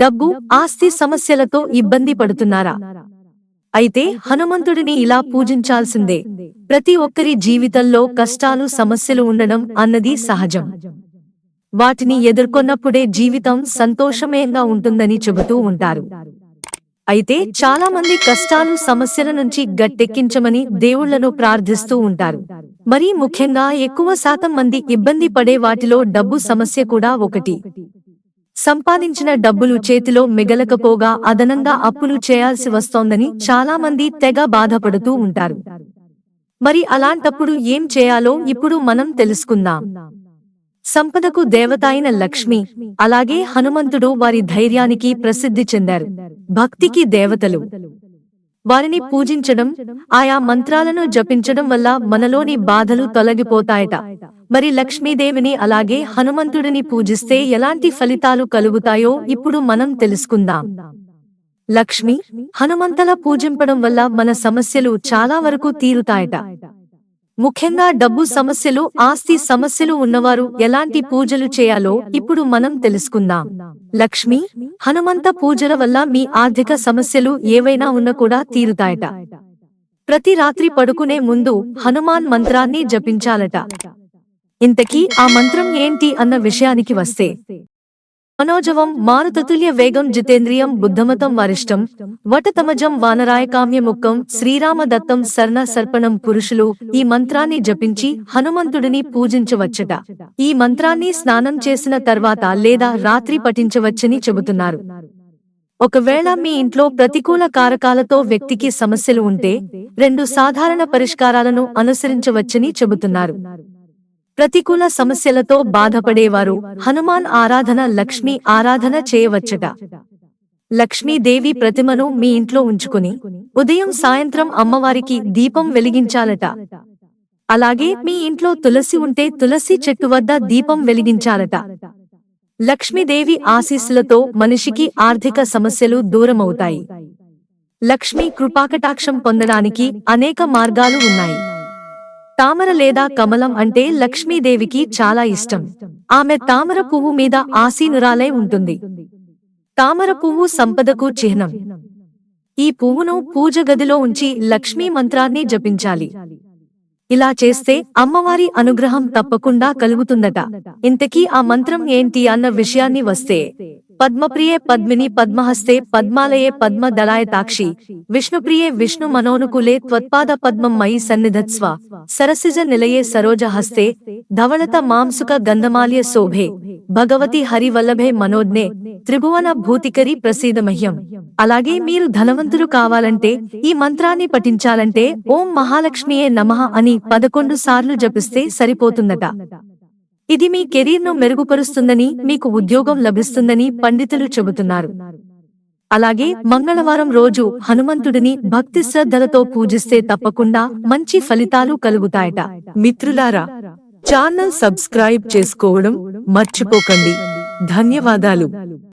డబ్బు ఆస్తి సమస్యలతో ఇబ్బంది పడుతున్నారా? అయితే హనుమంతుడిని ఇలా పూజించాల్సిందే. ప్రతి ఒక్కరి జీవితంలో కష్టాలు సమస్యలు ఉండడం అన్నది సహజం. వాటిని ఎదుర్కొన్నప్పుడే జీవితం సంతోషమయంగా ఉంటుందని చెబుతూ ఉంటారు. అయితే చాలా మంది కష్టాలు సమస్యల నుంచి గట్టెక్కించమని దేవుళ్ళను ప్రార్థిస్తూ ఉంటారు. మరీ ముఖ్యంగా ఎక్కువ శాతం మంది ఇబ్బంది పడే వాటిలో డబ్బు సమస్య కూడా ఒకటి. సంపాదించిన డబ్బులు చేతిలో మిగలకపోగా అదనంగా అప్పులు చేయాల్సి వస్తోందని చాలామంది తెగ బాధపడుతూ ఉంటారు. మరి అలాంటప్పుడు ఏం చేయాలో ఇప్పుడు మనం తెలుసుకుందాం. సంపదకు దేవత అయిన లక్ష్మి అలాగే హనుమంతుడు వారి ధైర్యానికి ప్రసిద్ధి చెందారు. భక్తికి దేవతలు. వారిని పూజించడం ఆయా మంత్రాలను జపించడం వల్ల మనలోని బాధలు తొలగిపోతాయట. మరి లక్ష్మీదేవిని అలాగే హనుమంతుడిని పూజిస్తే ఎలాంటి ఫలితాలు కలుగుతాయో ఇప్పుడు మనం తెలుసుకుందాం. లక్ష్మి హనుమంతల పూజింపడం వల్ల మన సమస్యలు చాలా వరకు తీరుతాయట. ముఖ్యంగా డబ్బు సమస్యలు ఆస్తి సమస్యలు ఉన్నవారు ఎలాంటి పూజలు చేయాలో ఇప్పుడు మనం తెలుసుకుందాం. లక్ష్మి హనుమంత పూజల వల్ల మీ ఆర్థిక సమస్యలు ఏవైనా ఉన్నా కూడా తీరుతాయట. ప్రతి రాత్రి పడుకునే ముందు హనుమాన్ మంత్రాన్ని జపించాలట. ఇంతకీ ఆ మంత్రం ఏంటి అన్న విషయానికి వస్తే మనోజవం మారుతతుల్య వేగం జితేంద్రియం బుద్ధమతం వరిష్టం వటతమజం వానరాయకామ్యముక్కం శ్రీరామదత్తం సర్ణ సర్పణం పురుషులు ఈ మంత్రాన్ని జపించి హనుమంతుడిని పూజించవచ్చట. ఈ మంత్రాన్ని స్నానం చేసిన తర్వాత లేదా రాత్రి పఠించవచ్చని చెబుతున్నారు. ఒకవేళ మీ ఇంట్లో ప్రతికూల కారకాలతో వ్యక్తికి సమస్యలు ఉంటే రెండు సాధారణ పరిష్కారాలను అనుసరించవచ్చని చెబుతున్నారు. ప్రతికూల సమస్యలతో బాధపడేవారు. హనుమాన్ ఆరాధన లక్ష్మీ ఆరాధన చేయవచ్చట లక్ష్మీదేవి ప్రతిమను మీ ఇంట్లో ఉంచుకుని ఉదయం సాయంత్రం అమ్మవారికి దీపం వెలిగించాలట. అలాగే మీ ఇంట్లో తులసి ఉంటే తులసి చెట్టు వద్ద దీపం వెలిగించాలట. లక్ష్మీదేవి ఆశీస్సులతో మనిషికి ఆర్థిక సమస్యలు దూరమవుతాయి. లక్ష్మీ కృపాకటాక్షం పొందడానికి అనేక మార్గాలు ఉన్నాయి. తామర లేదా కమలం అంటే లక్ష్మీదేవికి చాలా ఇష్టం. ఆమె తామర పువ్వు మీద ఆసీనురాలై ఉంటుంది. తామర పువ్వు సంపదకు చిహ్నం. ఈ పువ్వును పూజ గదిలో ఉంచి లక్ష్మీ మంత్రాన్ని జపించాలి. ఇలా చేస్తే అమ్మవారి అనుగ్రహం తప్పకుండా కలుగుతుందట. ఇంతకీ ఆ మంత్రం ఏంటి అన్న విషయాన్ని వస్తే పద్మప్రియే పద్మిని పద్మహస్తే పద్మాలయే పద్మ దళాయతాక్షి విష్ణుప్రియే విష్ణు మనోనుకులే త్వత్పాద పద్మం మయి సన్నిధత్స్వ. సరసిజ నిలయే సరోజ హస్తే. ధవళత మాంసుక గంధమాల్య శోభే. భగవతి హరివల్లభే మనోజ్ఞే. త్రిభువన భూతికరి ప్రసీదమహ్యం. అలాగే మీరు ధనవంతులు కావాలంటే ఈ మంత్రాన్ని పఠించాలంటే ఓం మహాలక్ష్మియే నమః అని పదకొండు సార్లు జపిస్తే సరిపోతుందట. ఇది మీ కెరీర్ను మెరుగుపరుస్తుందని మీకు ఉద్యోగం లభిస్తుందని పండితులు చెబుతున్నారు. అలాగే మంగళవారం రోజు హనుమంతుడిని భక్తి శ్రద్ధలతో పూజిస్తే తప్పకుండా మంచి ఫలితాలు కలుగుతాయట. మిత్రులారా ఛానల్ సబ్స్క్రైబ్ చేసుకోవడం మర్చిపోకండి. ధన్యవాదాలు.